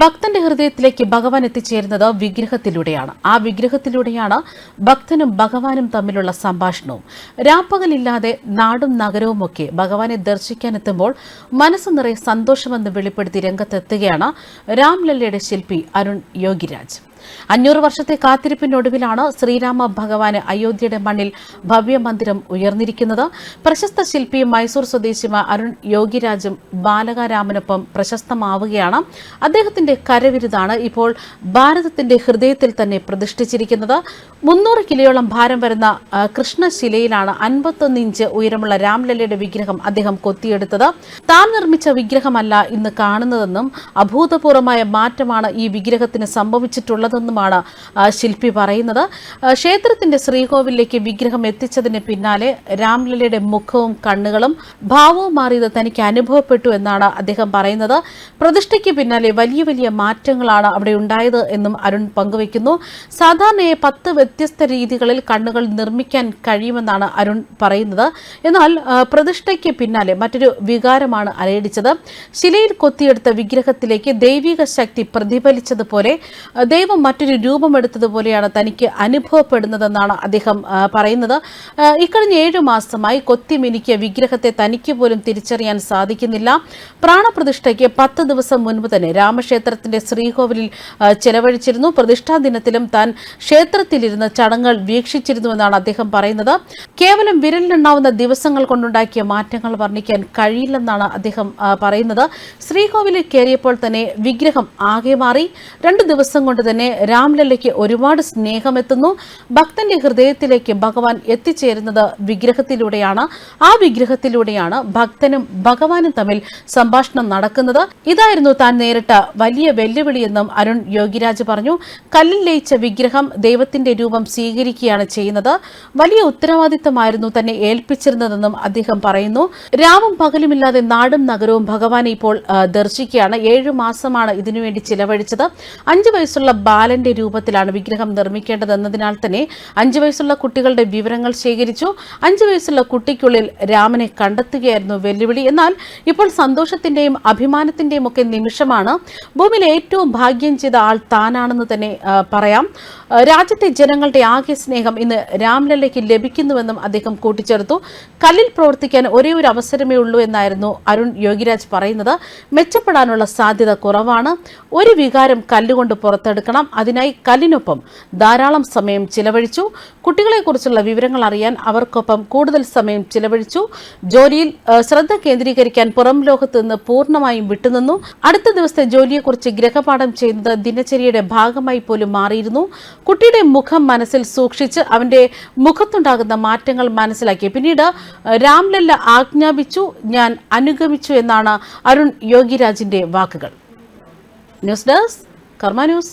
ഭക്തന്റെ ഹൃദയത്തിലേക്ക് ഭഗവാൻ എത്തിച്ചേരുന്നത് വിഗ്രഹത്തിലൂടെയാണ്. ആ വിഗ്രഹത്തിലൂടെയാണ് ഭക്തനും ഭഗവാനും തമ്മിലുള്ള സംഭാഷണവും. രാപ്പകലില്ലാതെ നാടും നഗരവും ഒക്കെ ഭഗവാനെ ദർശിക്കാനെത്തുമ്പോൾ മനസ്സ് നിറയെ സന്തോഷമെന്ന് വെളിപ്പെടുത്തി രംഗത്തെത്തുകയാണ് രാംലല്ലയുടെ ശില്പി അരുൺ യോഗിരാജ്. അഞ്ഞൂറ് വർഷത്തെ കാത്തിരിപ്പിനൊടുവിലാണ് ശ്രീരാമ ഭഗവാന് അയോധ്യയുടെ മണ്ണിൽ ഭവ്യമന്ദിരം ഉയർന്നിരിക്കുന്നത്. പ്രശസ്ത ശില്പിയും മൈസൂർ സ്വദേശിയുമായ അരുൺ യോഗിരാജും ബാലകാരാമനൊപ്പം പ്രശസ്തമാവുകയാണ്. അദ്ദേഹത്തിന്റെ കരവിരുതാണ് ഇപ്പോൾ ഭാരതത്തിന്റെ ഹൃദയത്തിൽ തന്നെ പ്രതിഷ്ഠിച്ചിരിക്കുന്നത്. മുന്നൂറ് കിലോയോളം ഭാരം വരുന്ന കൃഷ്ണശിലയിലാണ് അൻപത്തൊന്ന് ഇഞ്ച് ഉയരമുള്ള രാംലല്ലയുടെ വിഗ്രഹം അദ്ദേഹം കൊത്തിയെടുത്തത്. താൻ നിർമ്മിച്ച വിഗ്രഹമല്ല ഇന്ന് കാണുന്നതെന്നും അഭൂതപൂർവമായ മാറ്റമാണ് ഈ വിഗ്രഹത്തിന് സംഭവിച്ചിട്ടുള്ളതെന്നുമാണ് ആ, ശില്പി പറയുന്നത്. ക്ഷേത്രത്തിന്റെ ശ്രീകോവിലേക്ക് വിഗ്രഹം എത്തിച്ചതിന് പിന്നാലെ രാംലലയുടെ മുഖവും കണ്ണുകളും ഭാവവും മാറിയത് തനിക്ക് അനുഭവപ്പെട്ടു എന്നാണ് അദ്ദേഹം പറയുന്നത്. പ്രതിഷ്ഠയ്ക്ക് പിന്നാലെ വലിയ വലിയ മാറ്റങ്ങളാണ് അവിടെ ഉണ്ടായത് എന്നും അരുൺ പങ്കുവയ്ക്കുന്നു. സാധാരണയെ പത്ത് വ്യത്യസ്ത രീതികളിൽ കണ്ണുകൾ നിർമ്മിക്കാൻ കഴിയുമെന്നാണ് അരുൺ പറയുന്നത്. എന്നാൽ പ്രതിഷ്ഠയ്ക്ക് പിന്നാലെ മറ്റൊരു വികാരമാണ് അലയടിച്ചത്. ശിലയിൽ കൊത്തിയെടുത്ത വിഗ്രഹത്തിലേക്ക് ദൈവിക ശക്തി പ്രതിഫലിച്ചതുപോലെ ദൈവം മറ്റൊരു രൂപമെടുത്തതുപോലെയാണ് തനിക്ക് അനുഭവപ്പെടുന്നതെന്നാണ് അദ്ദേഹം പറയുന്നത്. ഇക്കഴിഞ്ഞ ഏഴു മാസമായി കൊത്തിമിനിക്ക് വിഗ്രഹത്തെ തനിക്ക് പോലും തിരിച്ചറിയാൻ സാധിക്കുന്നില്ല. പ്രാണപ്രതിഷ്ഠയ്ക്ക് പത്ത് ദിവസം മുൻപ് തന്നെ രാമക്ഷേത്രത്തിന്റെ ശ്രീകോവിലിൽ ചെലവഴിച്ചിരുന്നു. പ്രതിഷ്ഠാ ദിനത്തിലും താൻ ക്ഷേത്രത്തിലിരുന്ന് ചടങ്ങുകൾ വീക്ഷിച്ചിരുന്നുവെന്നാണ് അദ്ദേഹം പറയുന്നത്. കേവലം വിരലിനുണ്ടാവുന്ന ദിവസങ്ങൾ കൊണ്ടുണ്ടാക്കിയ മാറ്റങ്ങൾ വർണിക്കാൻ കഴിയില്ലെന്നാണ് അദ്ദേഹം പറയുന്നത്. ശ്രീകോവിലിൽ കയറിയപ്പോൾ തന്നെ വിഗ്രഹം ആകെ മാറി. രണ്ടു ദിവസം കൊണ്ട് തന്നെ രാംലല്ലയ്ക്ക് ഒരുപാട് സ്നേഹമെത്തുന്നു. ഭക്തന്റെ ഹൃദയത്തിലേക്ക് ഭഗവാൻ എത്തിച്ചേരുന്നത് വിഗ്രഹത്തിലൂടെയാണ്. ആ വിഗ്രഹത്തിലൂടെയാണ് ഭക്തനും ഭഗവാനും തമ്മിൽ സംഭാഷണം നടക്കുന്നത്. ഇതായിരുന്നു താൻ നേരിട്ട വലിയ വെല്ലുവിളിയെന്നും അരുൺ യോഗിരാജ് പറഞ്ഞു. കല്ലിൽ ലയിച്ച വിഗ്രഹം ദൈവത്തിന്റെ രൂപം സ്വീകരിക്കുകയാണ് ചെയ്യുന്നത്. വലിയ ഉത്തരവാദിത്തമായിരുന്നു തന്നെ ഏൽപ്പിച്ചിരുന്നതെന്നും അദ്ദേഹം പറയുന്നു. രാവും പകലുമില്ലാതെ നാടും നഗരവും ഭഗവാനെ ഇപ്പോൾ ദർശിക്കുകയാണ്. ഏഴു മാസമാണ് ഇതിനുവേണ്ടി ചിലവഴിച്ചത്. അഞ്ചു വയസ്സുള്ള ബാലന്റെ രൂപത്തിലാണ് വിഗ്രഹം നിർമ്മിക്കേണ്ടതെന്നതിനാൽ തന്നെ അഞ്ചു വയസ്സുള്ള കുട്ടികളുടെ വിവരങ്ങൾ ശേഖരിച്ചു. അഞ്ചു വയസ്സുള്ള കുട്ടിക്കുള്ളിൽ രാമനെ കണ്ടെത്തുകയായിരുന്നു വെല്ലുവിളി. എന്നാൽ ഇപ്പോൾ സന്തോഷത്തിന്റെയും അഭിമാനത്തിന്റെയും ഒക്കെ നിമിഷമാണ്. ഭൂമിയിലെ ഏറ്റവും ഭാഗ്യം ചെയ്ത ആൾ താനാണെന്ന് തന്നെ പറയാം. രാജ്യത്തെ ജനങ്ങളുടെ ആകെ സ്നേഹം ഇന്ന് രാംലല്ലയ്ക്ക് ലഭിക്കുന്നുവെന്നും അദ്ദേഹം കൂട്ടിച്ചേർത്തു. കല്ലിൽ പ്രവർത്തിക്കാൻ ഒരേ ഒരു അവസരമേ ഉള്ളൂ എന്നായിരുന്നു അരുൺ യോഗിരാജ് പറയുന്നത്. മെച്ചപ്പെടാനുള്ള സാധ്യത കുറവാണ്. ഒരു വികാരം കല്ലുകൊണ്ട് പുറത്തെടുക്കണം. അതിനായി കല്ലിനൊപ്പം ധാരാളം സമയം ചിലവഴിച്ചു. കുട്ടികളെക്കുറിച്ചുള്ള വിവരങ്ങൾ അറിയാൻ അവർക്കൊപ്പം കൂടുതൽ സമയം ചിലവഴിച്ചു. ജോലിയിൽ ശ്രദ്ധ കേന്ദ്രീകരിക്കാൻ പുറം ലോകത്ത് നിന്ന് പൂർണമായും വിട്ടുനിന്നു. അടുത്ത ദിവസത്തെ ജോലിയെക്കുറിച്ച് ഗ്രഹപാഠം ചെയ്യുന്നത് ദിനചര്യയുടെ ഭാഗമായി പോലും മാറിയിരുന്നു. കുട്ടിയുടെ മുഖം മനസ്സിൽ സൂക്ഷിച്ച് അവന്റെ മുഖത്തുണ്ടാകുന്ന മാറ്റങ്ങൾ മനസ്സിലാക്കി. പിന്നീട് രാംലല്ല ആജ്ഞാപിച്ചു ഞാൻ അനുഗമിച്ചു എന്നാണ് അരുൺ യോഗിരാജിന്റെ വാക്കുകൾ. News desk Karma news.